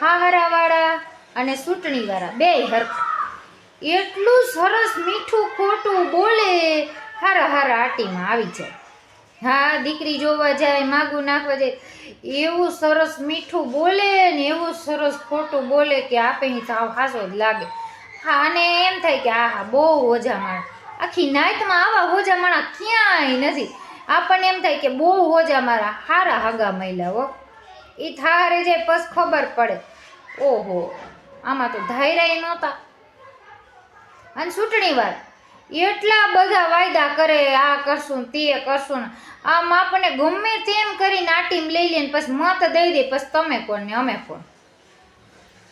હાહરાવાળા અને ચૂંટણીવાળા બે હરખ. એટલું સરસ મીઠું ખોટું બોલે હારા હારા આટીમાં આવી જાય. હા, દીકરી જોવા જાય, માગું નાખવા જાય. એવું સરસ મીઠું બોલે ને એવું સરસ ખોટું બોલે કે આપે અહીં સાવ હાસો જ લાગે. હા, અને એમ થાય કે આહા, બહુ હોજા માણા આખી નાઇટમાં આવા હોજા માણા ક્યાંય નથી. આપણને એમ થાય કે બહુ હોજા મારા હારા હગા મહિલા હો. એ થારે જાય પછ ખબર પડે. ઓહો, આમાં તો ધાયરાય નહોતા. અને ચૂંટણી વાર, એટલા બધા વાયદા કરે, આ કરશું તે કરશું આમ આપણને ગમે તેમ કરી નાટીમ લઈ લે પછી મત દઈ દે, પછી તમે કોણ ને અમે કોણ.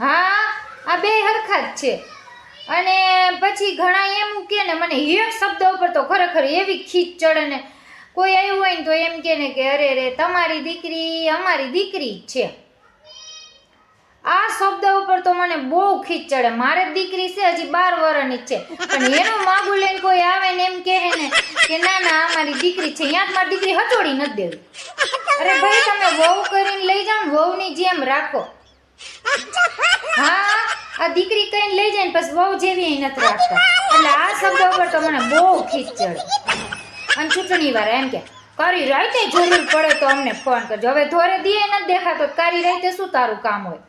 હા, આ બે હરખા જ છે. અને પછી ઘણા એમ કે ને, મને એક શબ્દ ઉપર તો ખરેખર એવી ખીચ ચડે ને કોઈ આવ્યું હોય ને તો એમ કે ને કે, અરે રે, તમારી દીકરી અમારી દીકરી છે. આ શબ્દ ઉપર તો મને બહુ ખીચ ચડે. મારે દીકરી છે, હજી બાર વર્ષની જ છે. પણ એનું માગું લઈને કોઈ આવે ને એમ કહે ને કે, ના ના, અમારી દીકરી છે. ત્યાં મારી દીકરી હચોડી નથી દેવી. અરે ભાઈ, તમે વહુ કરીને લઈ જાઓ વહુની જેમ રાખો. હા, આ દીકરી કહીને લઈ જાય ને, પછી વહુ જેવી નથી રાખતા. એટલે આ શબ્દ ઉપર તો મને બહુ ખીચ ચડે. અને ચૂંટણી વાળા એમ કે કરી રાતે જરૂર પડે તો અમને ફોન કરજો હવે ધોરે દીએ નથી દેખાતો તો કારી રાતે શું તારું કામ હોય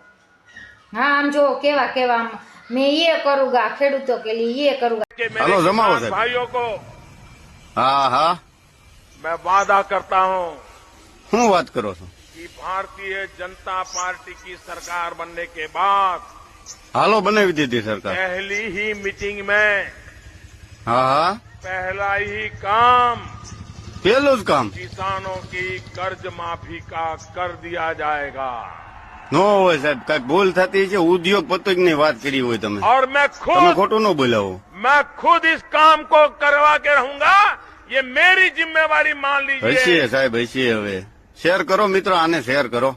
હા આમ જો કેવા કેવા આમ મેં એ કરુંગા ખેડૂતો કે लिए એ કરુંગા कि मेरे हेलो, जमाओ किसान साहब। भाइयों को હા હા मैं वादा करता हूं શું વાત કરો છો कि भारतीय जनता पार्टी की सरकार बनने के बाद હાલો બનાવી દીધી સરકાર पहली ही मीटिंग में હા હા पहला ही काम પેલું જ કામ किसानों की कर्ज माफी का कर दिया जाएगा નો હોય સાહેબ કઈક ભૂલ થતી છે ઉદ્યોગપતિ ની વાત કરી હોય તમે और मैं તમે खुद ખોટું ન બોલાવો मैं खुद इस काम को करवा के रहूंगा ये मेरी जिम्मेवारी मान હસીએ लीजिए સાહેબ હસીએ હવે શેર કરો મિત્રો આને શેર કરો